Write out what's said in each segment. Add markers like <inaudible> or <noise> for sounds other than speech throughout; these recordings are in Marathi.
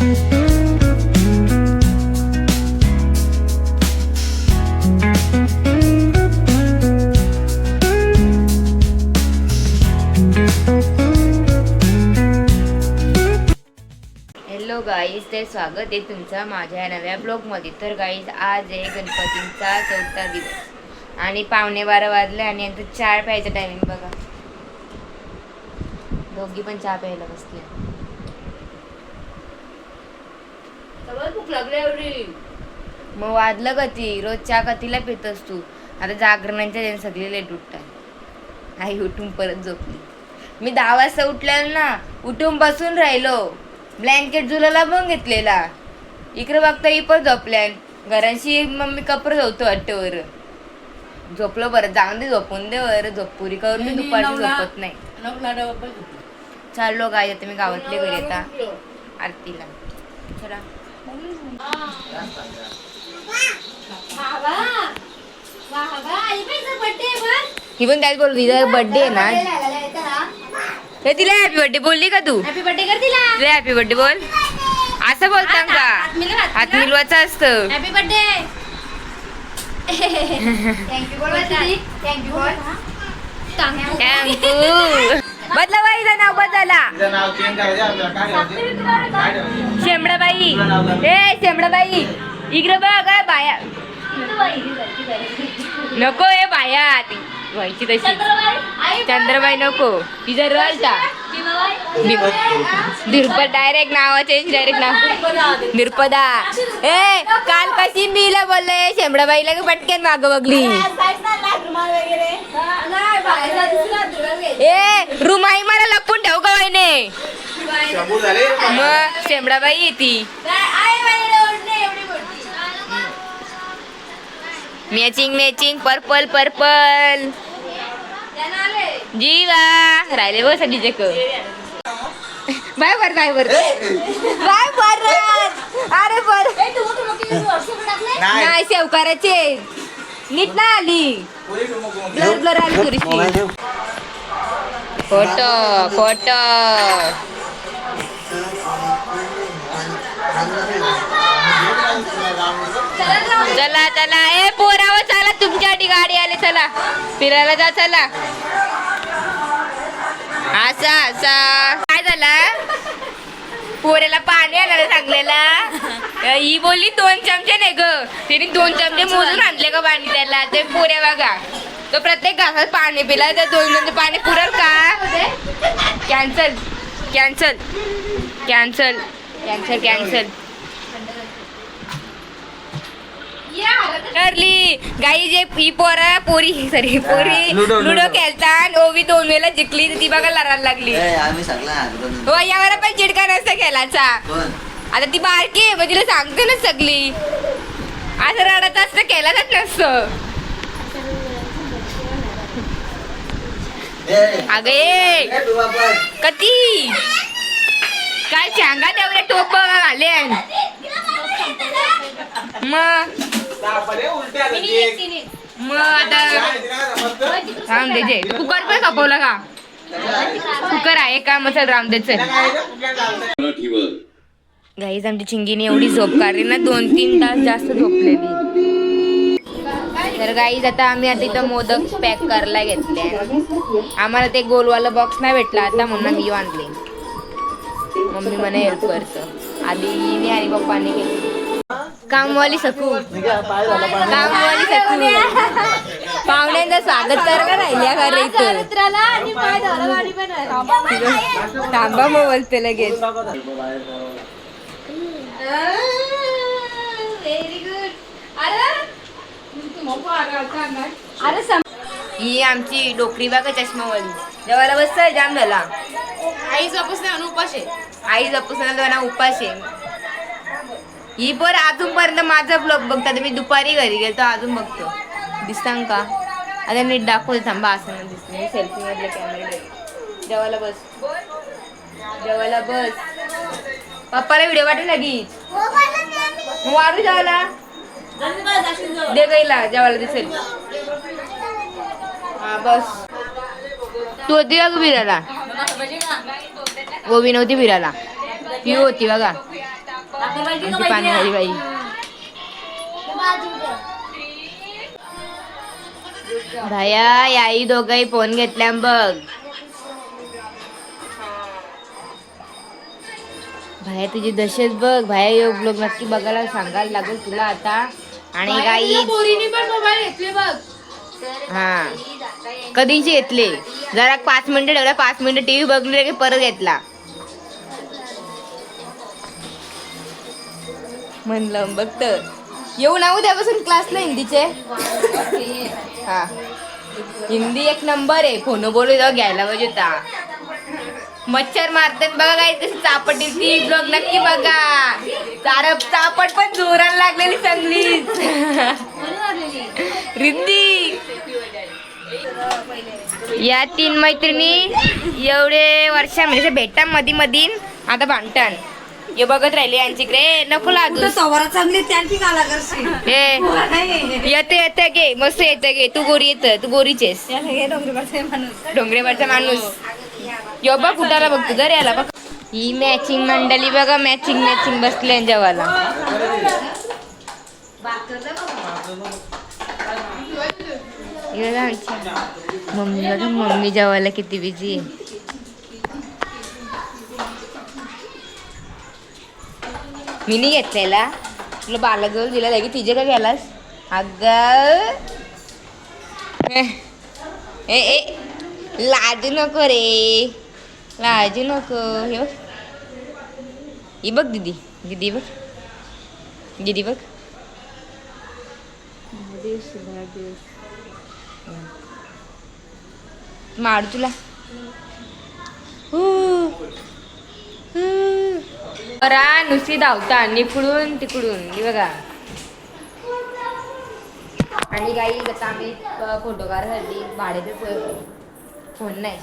हॅलो गाईज ते स्वागत आहे तुमचं माझ्या नव्या ब्लॉगमध्ये तर गाईज आज आहे गणपतींचा चौथा दिवस. आणि पावणे बारा वाजले आणि आता चहा प्यायचं टायमिंग बघा. दोघी पण चहा प्यायला बसली भूक लागली एवढी. मग वाजलं कधी रोज चहा कधीला पितस तू. आता जागरणांच्या दिन सगळे लेट उठतात. आई उठून परत झोपली. मी दहा वाजता उठलेलो ना उठून बसून राहिलो. ब्लँकेट जुलाला पण घेतलेला. इकडे बघता ही पण झोपल्यान घरांशी मम्मी कपडे झोपतो वाटेवर. झोपलो बरं. जाऊन दे झोपून दे बरं झोप पुरी करून मी दुपारची झोपत नाही. चाललो काय आता मी गावातले घरी आता आरतीला. चला. ही पण त्याच बोलली तिचा बर्थडे आहे ना. हे तिला हॅपी बर्थडे बोलली का तू? हॅपी बर्थडे कर तिला. तिला हॅपी बर्थडे बोल. असं बोलता का? हात मिलवायचं असतं. हॅपी बर्थडे थँक्यू बोल. थँक्यू बोल थँक्यू बदला बाईचं नाव बदला. तिचं नाव चेंज करायचं आपल्याला. काय ठेवायचं? काय ठेवायचं? शेमडाबाई. ए शेमडाबाई. इकडे बघ काय बाया. नको ए बाया. ती व्हायची तशी. चंद्रबाई नको. तिचा रलता निरपद डायरेक्ट नाव चेंज डायरेक्ट नाव. निरपदा ए काल कशी मीला बोलले शेमडाबाईला की पटकन माग बघली. ए रुमाई मला लपून ठेव का वाईने मग शेमडाबाई येती. मॅचिंग मॅचिंग पर्पल पर्पल जीवा. राहिले बस डीजे क बाय बर बाय बर बाय बर अरे बर नाही. नाही सेव करायचे नीट ना आली. ब्लर ब्लर आली थोडीशी. Photo photo. चला चला. ए पोरावर चला तुमच्यासाठी गाडी आली चला. फिरायला जा चला. असा असा. काय झाला? पोऱ्याला पाणी आणायला सांगलेला. ही बोलली दोन चमचे नाही ग. तिने दोन चमचे मोजून आणले का पाणी त्याला. ते पोऱ्या बघा. तो प्रत्येक घासात पाणी पिला तर दोन चमचे पाणी पुरल का? Cancel cancel cancel cancel cancel करली. गाई जे ही पोरा पोरी सॉरी पोरी. Ludo, ludo. लुडो. खेळतात. ओवी दोन वेळेला जिंकली. तर ती बघा लढायला लागली. ए, आम्ही सगळा हात हो यावर पण चिडका नसतं खेळाचा कोण? आता ती बारकी आहे मग तिला सांगते ना सगळी. असं रडत असतं केलाच नसतं. ए, अगं ए. ए, तू बाबा. कती काय सांगा तेवढे टोप घाले <laughs> मग? मग आता जे कुकर पण कापवला का? कुकर आहे का? मग चल राम दे चल. तिला काय आहे? कुठल्या चालतंय? गाईज आमची चिंगीने एवढी झोप काढली ना दोन तीन तास जास्त झोपलेली. तर गाईज आता आम्ही आता इथं मोदक पॅक करायला घेतले आम्हाला ते गोलवाला बॉक्स नाही भेटला आता म्हणून मी आणले. मम्मी मला हेल्प करतं. आधी मी आणि पप्पाने घेतली. कामवाली सकू. कामवाली सकू. पाहुण्यांचं स्वागत कर का राहिल्या का रे इथं. थांबा मग बोलते लगेच. ही आमची डोकरी बघा चष्मावाली. जेवायला बस जाम झाला. आई जपूस उपास आहे. आई जपूसन दोना उपास आहे. ही पर अजूनपर्यंत माझा ब्लॉग बघतात. मी दुपारी घरी गेलो अजून बघतो. दिसतां का? आता नीट दाखवते थांबा असं नाही दिसत. सेल्फी मधले जेवायला बस. जेवायला बस. पप्पाला व्हिडिओ वाटू लगीच मग वाढू जेवायला दे गईला जेवायला दिसेल. हा बस. तू होती का फिरायला? गोबी नव्हती फिरायला. ती होती बघा. आमची बाई भाया याई दोघही फोन घेतल्या बघ. भाया तुझी दशेच बघ. भाया योग लोक नक्की बघायला सांगायला लागेल तुला आता. आणि काही पण हा. कधीची घेतले? जरा पाच मिनिटं ठेवला पाच मिनिटं टीव्ही बघले की परत घेतला. म्हणलं बघ तर. येऊ ना उद्यापासून क्लासला हिंदीचे. हा. हिंदी एक नंबर आहे. फोन बोलू जाऊ घ्यायला पाहिजे होता. मच्छर मारतात बघा काय तशी चापटी ती ब्लॉग नक्की बघा. चार चापट पण जोराला लागलेली चांगलीच रिद्धी. या तीन मैत्रिणी एवढे वर्षा म्हणजे भेटा मधी मधीन. आता भांडण हे बघत राहिले यांच्याकडे नको लादू सवारा चांगली त्यांची काला करशी हे. येते येते गे मस्त येते गे तू गोरी येत. तू गोरीचेस डोंगरीवरचे माणूस. यो बघ कुठाला बघ तू. जर याला बघ. ही मॅचिंग मंडळी बघा मॅचिंग मॅचिंग बसले आमची मम्मी बघा मम्मी जेवायला किती बिझी आहे. मी नाही घेतलेला. तुला बालाजवळ दिला की तिचे का गेलास? अग. ए ए लाजू नको रे. लाजू नको. हे बघ. ही बघ दीदी. दिदी बघ. दिदी बघ. मारू तुला. परा नुसती धावता. इकडून तिकडून. बघा. आणि गाई आता आम्ही फोटोकार झाली भाड्याचे फोन नाही.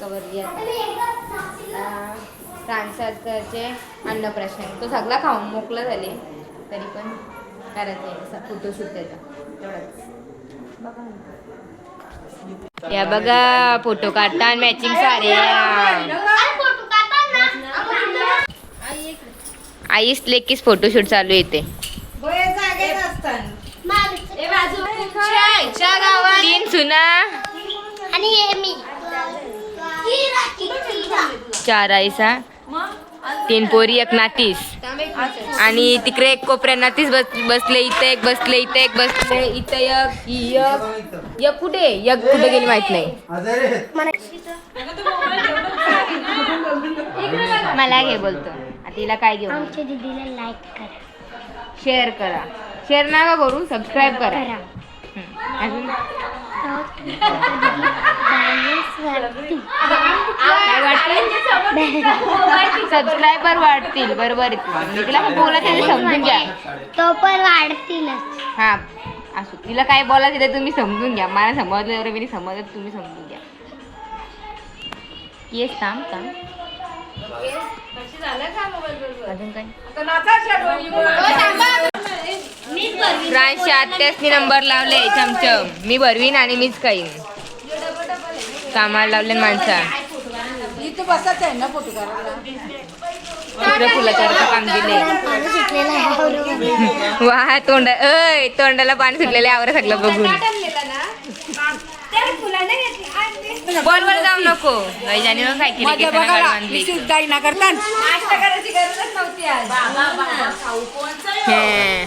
कवर ट्रान्सफरचे अन्नप्राशन तो सगळा खाऊन मोकळं झाले. तरी पण करायचं आहे फोटोशूट त्याचा तेवढाच या बघा फोटो काढता मॅचिंग सारे आईस लेकीच फोटोशूट चालू येते तीन सुना. आणि हे मी. चार आईसा तीन पोरी एक नातीस. आणि तिकडे एक कोपऱ्या नातीस बस बसले इथे एक बसले इथे एक बसले इथे एक ही एक. एक कुठे? एक कुठे गेली माहीत नाही. मला घे बोलतो. तिला काय घेऊ? आमच्या दीदीला लाईक करा. शेअर करा. शेअर नका करू सबस्क्राईब करा. करा. हम्म. अजून? काय सबस्क्रायबर वाढतील बरोबर तिला काय बोला ते समजून घ्या. तो पण वाढतीलच. हा. असो तिला काय बोलायचं ते तुम्ही समजून घ्या. मला समजलं एवढं मी समजत तुम्ही समजून घ्या. येस थांब थांब. अजून काय फ्रान्सच्या आत्यासनी नंबर लावले चमचम. मी भरवीन आणि मीच खाईन. कामाला लावले माणसा. काम दिले. वा तोंड अय तोंडाला पाणी सुटलेलं आवर सगळं बघून. बोल बोल जाऊ नको. वैजाने मग काय केली माझ्या केसाला बघायला गाडी बांधली विशेष गाई ना. करता हे.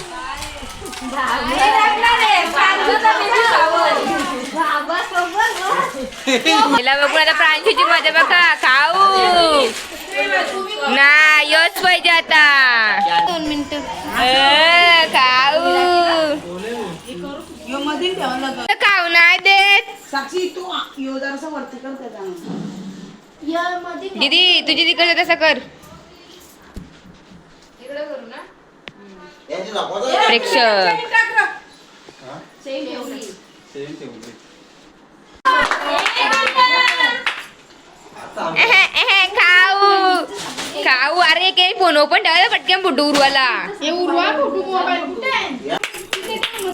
तिला बघून आता प्रांशूची मजा बघा खाऊ. ना योच पाहिजे आता. दोन मिनिटं. अ, खाऊ. नाही देत. साक्षी तू यो जरासा वरती कर त्याचा दीदी तुझी तिकडे तसं कर. प्रेक्षक. एहे, एहे, खाऊ. खाऊ. अरे काही फोन ओपन ठेवा पटकन फोटो उरवाला.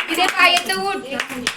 तिथे पाय येतं उठ. बाजू हा.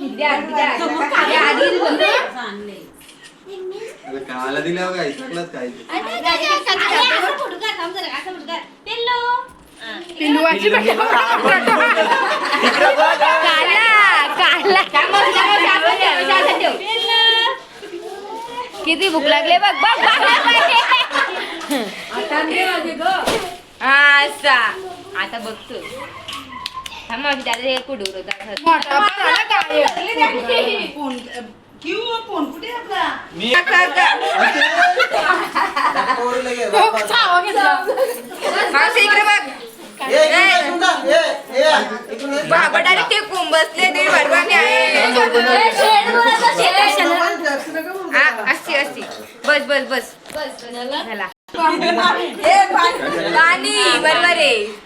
द्या, द्या. द्या, आधी बोलते. काला दिल्या काय सगळंच काय काला काला. किती भूक लागले बघ बघ बघ असा. आता बघतो हे बाबा. ते कोंब बसले? ते भरवाने आहे. हा, असती बस बस बस. झाला पाणी बरोबर आहे.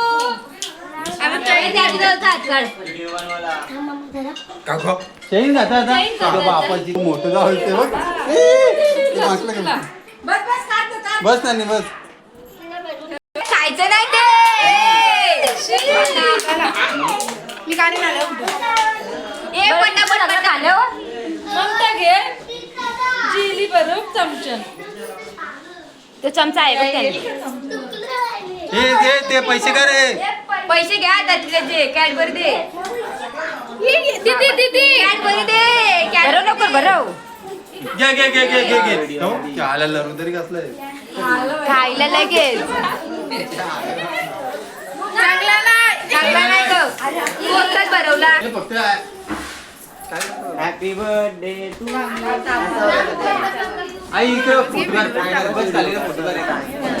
काढ चैन घाता आता अगं बापाची मोठं जाऊ ते बघ. ए, ते मागलं का? बस नानी बस. खायचं नाही ते. ए पटापट पट झालं तो चमचा आहे बघ त्याने. हे ते ते पैसे का रे? पैसे घ्या त्यातले जे कॅडबरी दे. कॅडबरी दे कॅडबरी नको भरव घे घे घे घे घे घे. हो, चाला लरू तरी कसलं खायला लगेच. चांगला नाही चांगला नाही तो कोणताच भरवला. हे फक्त हॅपी बर्थडे टू आई इकडे फोटो काढ. बस खाली फोटो काढ.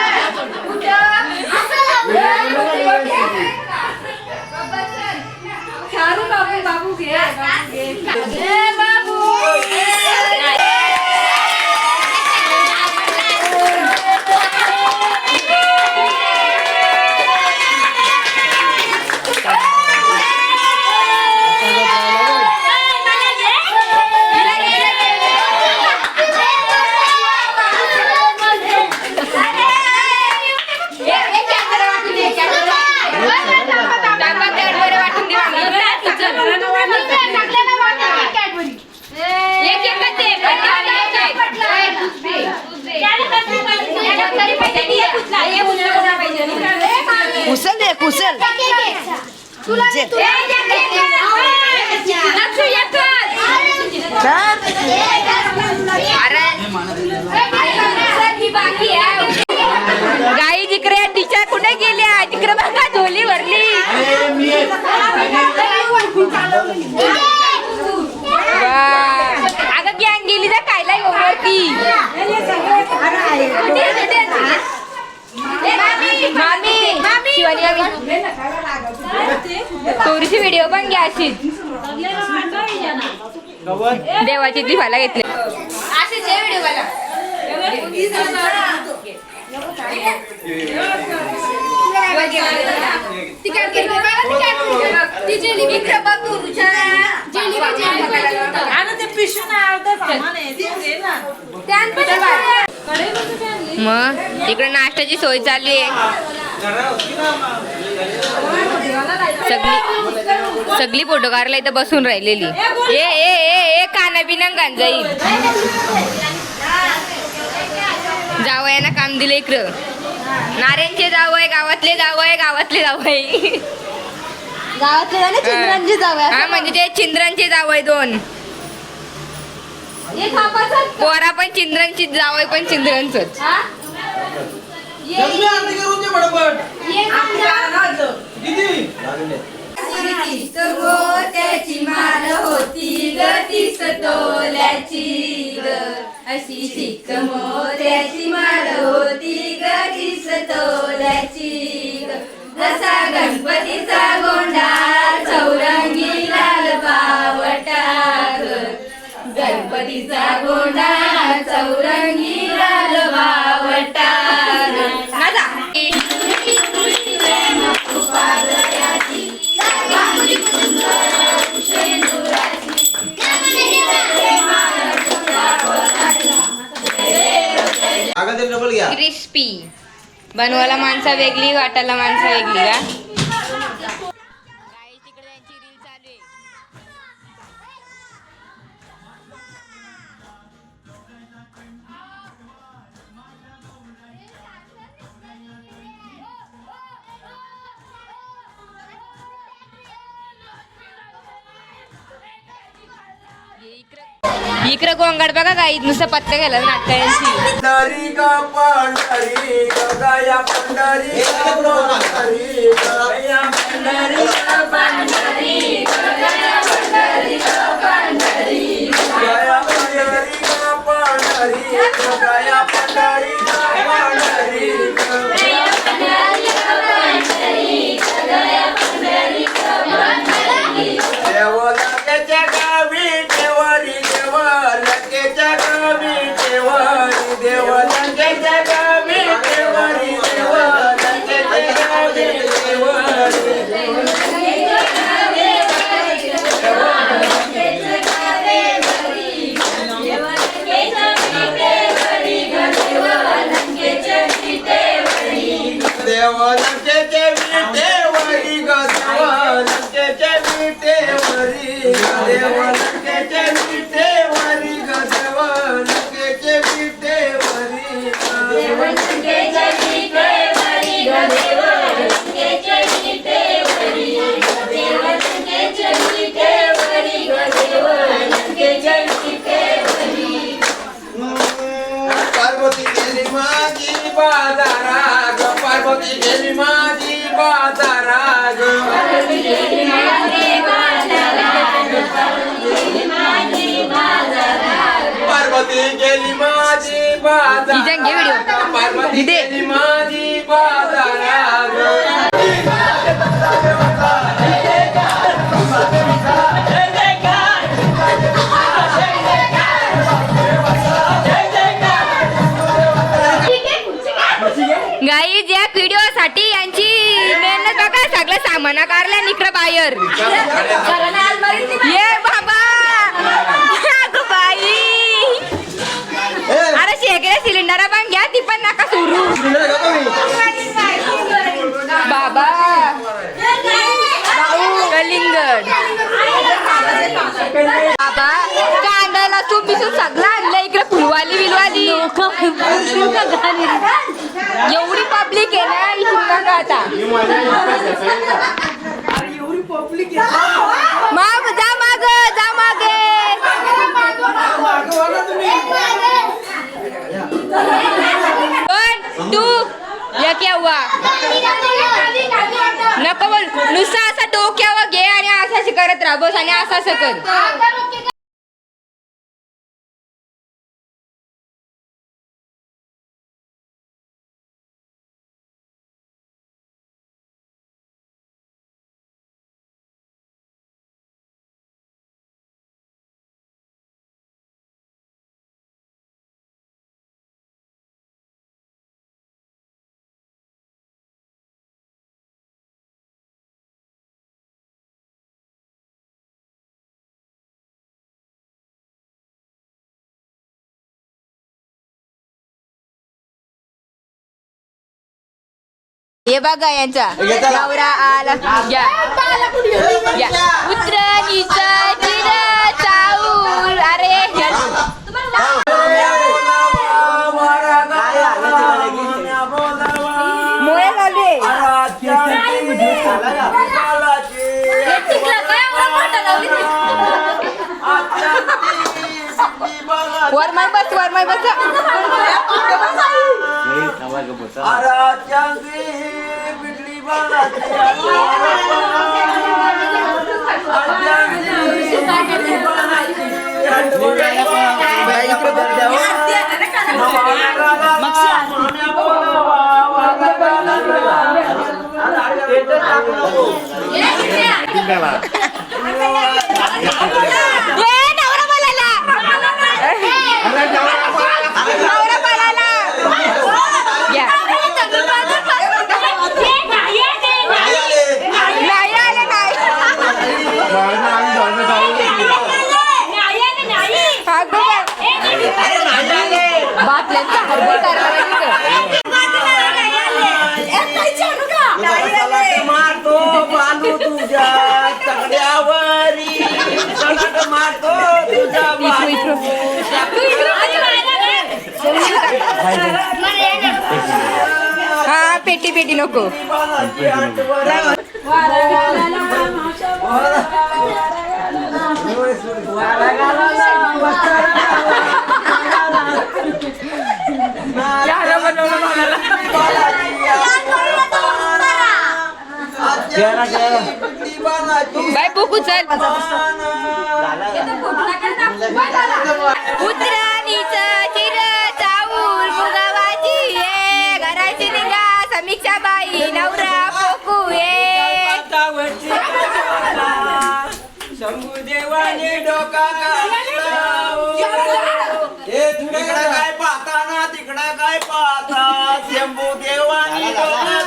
हा, start कर. बस झाला. थांबा, कॅडबरी वाटून दे आम्ही. एक एकच दे, पटकन एक एक. कुसल दे कुसल नक्षू एकच. अरे ही बाकी आहे. गाई जिकडे टीचर कुठे गेल्या तिकडे बघा झोली भरली वा. अगं गॅंग गेली तर खायला येऊ वरती मामी मामी शिवानी आम्ही तोरीची व्हिडिओ पण घ्या अशीच देवाची ती फायला घेतली दे ना. मग इकडे नाश्त्याची सोय चालू आहे. सगळी सगळी फोटो काढला इथं बसून राहिलेली. ए ए ए ए काना बिना गाण जाईल जावयाना काम दिलं इकडं. नाऱ्यांचे जावय गावातले जावय गावातले जावय गावातले ना चिंद्रांची जाऊया हा म्हणजे ते चिंद्रांचे जावय दोन. पोरा पण चिंद्रांची जावय पण. किती? त्याची माल होती ग तीस तोल्याची ग. अशी चिक मोत्याची माल होती ग तीस तोल्याची ग. जसा गणपतीचा गोंडा चौरंगी क्रिस्पी बनवायला माणसं वेगळी वाटायला माणसं वेगळी का इकडे गोंगाड बघा काही नुसतं पत्ता गेला नाटकांची पंढरी ग पंढरी ग गया पंढरी ग पंढरी ग गया पंढरी ग पंढरी ग गया पंढरी ग पंढरी गया पंढरी ग पंढरी ग गया पंढरी ग पंढरी हिचं घे व्हिडिओ. माझी गाई व्हिडिओ साठी यांची मेहनत बघा. सगळं सामान काढलं इकडं बाहेर बाबा. कांदा लसूण बिसून सगळं आणलं इकडे फुलवाली बिलवाली. एवढी पब्लिक आहे ना इथून का आता? माग जा माग जा मागे. तू टू एक हुआ नको बोल. नुसता असा डोक्यावर घे आणि असं करत राहा बस आणि असा असं कर. हे बघा यांचा. नवरा आला. घ्या घ्या. उतरणीचा चिरा चाऊर अरे वरमाय बस वरमाय बस. ए, नवरा बोलायला नवरा बोलायला घ्या. नाही आले नाही हा, बघा. बाटल्यांचा हरबळ करायला मारतो बालू तुझ्या तगड्यावरी सडक मारतो तुझ्या हा पेटी पेटी नको बाय बुक उचल उतराणीचं चिर चाऊल मुगावाची ये. घराची समीक्षा बाई नवरा पोकू ये डोका तिकडं काय पाहता ना तिकडं काय पाहता? शंभूदेवाने डोका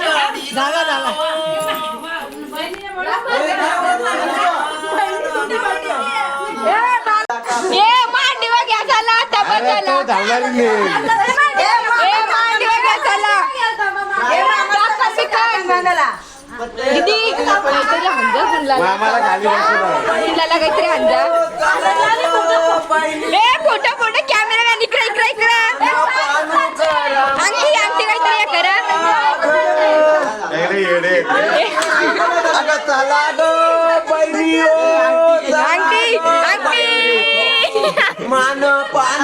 ये मांडीवर घ्या चला आता ए मांडीवर घ्या चला. ए मामा दीदी काहीतरी हंजा फुलला मामाला खाली बसू फुलाला काहीतरी हंजा. ए फोटो फोटो कॅमेरा इकडे इकडे इकडे. अंगठी अंगठी काहीतरी हे करा. येडे चला गो बैरियो अंगठी अंगठी मान पानू कर माझ्या भावाला हा, घ्या.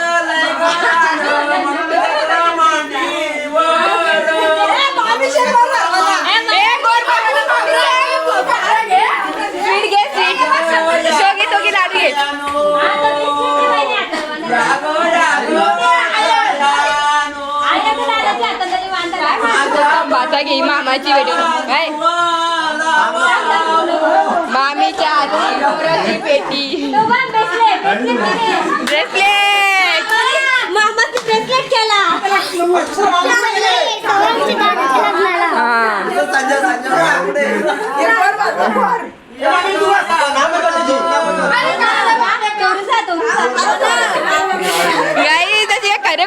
मामाची बेटी काय मामीच्या आजी नवऱ्याची पेटी. ब्रेसलेट. हा. संजय संजय पुढे.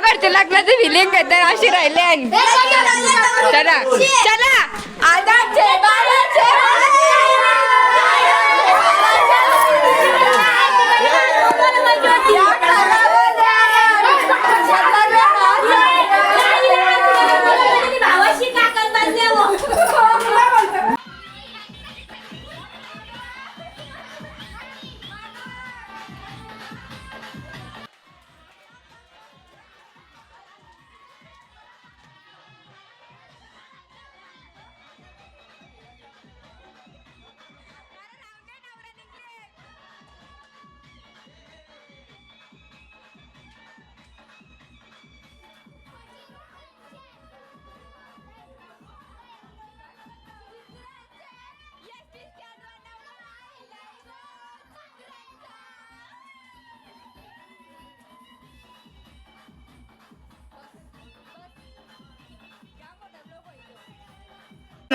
करते लग्नाचं फिलिंग करतात अशी राहिले चला चला आदाचे बाळाचे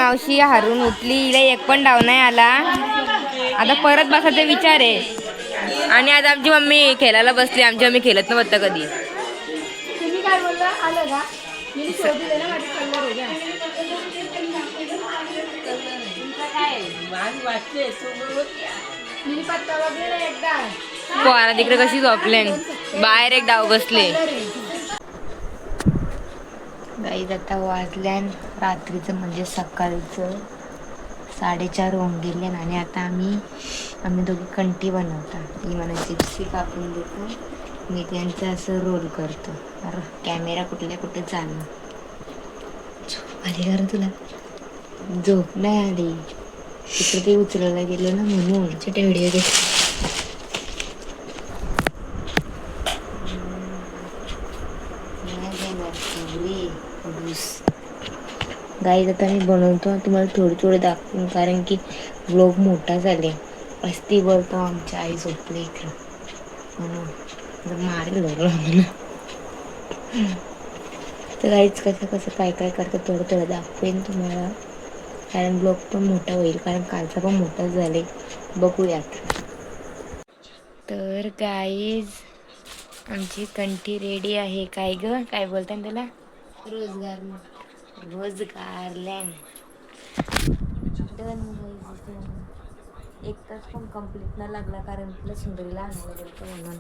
मावशी हारून उठली हिला एक पण डाव नाही आला. आता परत बसायचा विचार आहे. आणि आता आमची मम्मी खेळायला बसली आमची मम्मी खेळत नव्हतं कधी. पोहारा तिकडे कशी झोपले बाहेर एक डाव बसले. गाईज आता वाजल्यान रात्रीचं म्हणजे सकाळचं साडेचार होऊन गेले आणि आता आम्ही आम्ही दोघी कंटी बनवता ती मला चिप्सी कापून देतो. मी त्यांचं असं रोल करतो. अरे कॅमेरा कुठल्या कुठे चालला? झोप आली अरे तुला? झोप नाही आली. तिकडे ते उचलायला गेलो ना म्हणून. छोटे व्हिडिओ घे गाईज आता मी बनवतो तुम्हाला थोडे थोडे दाखवून कारण की ब्लॉग मोठा झाले. अस्ती बोलतो आमच्या आई झोपले इकडं. म्हणून मारेल तर गाईच कसं कसं काय काय करतं थोडं थोडं दाखवेन तुम्हाला. कारण ब्लॉग पण मोठा होईल कारण कालचा पण मोठा झाले. बघूयात. तर गाईज आमची कंठी रेडी आहे. काय ग? काय बोलताय ना त्याला? रोजगार रोजगारलँड डन एक तास पण कंप्लीट नाही लागला कारण तुला सुंदरीला आणायला गेलं म्हणून.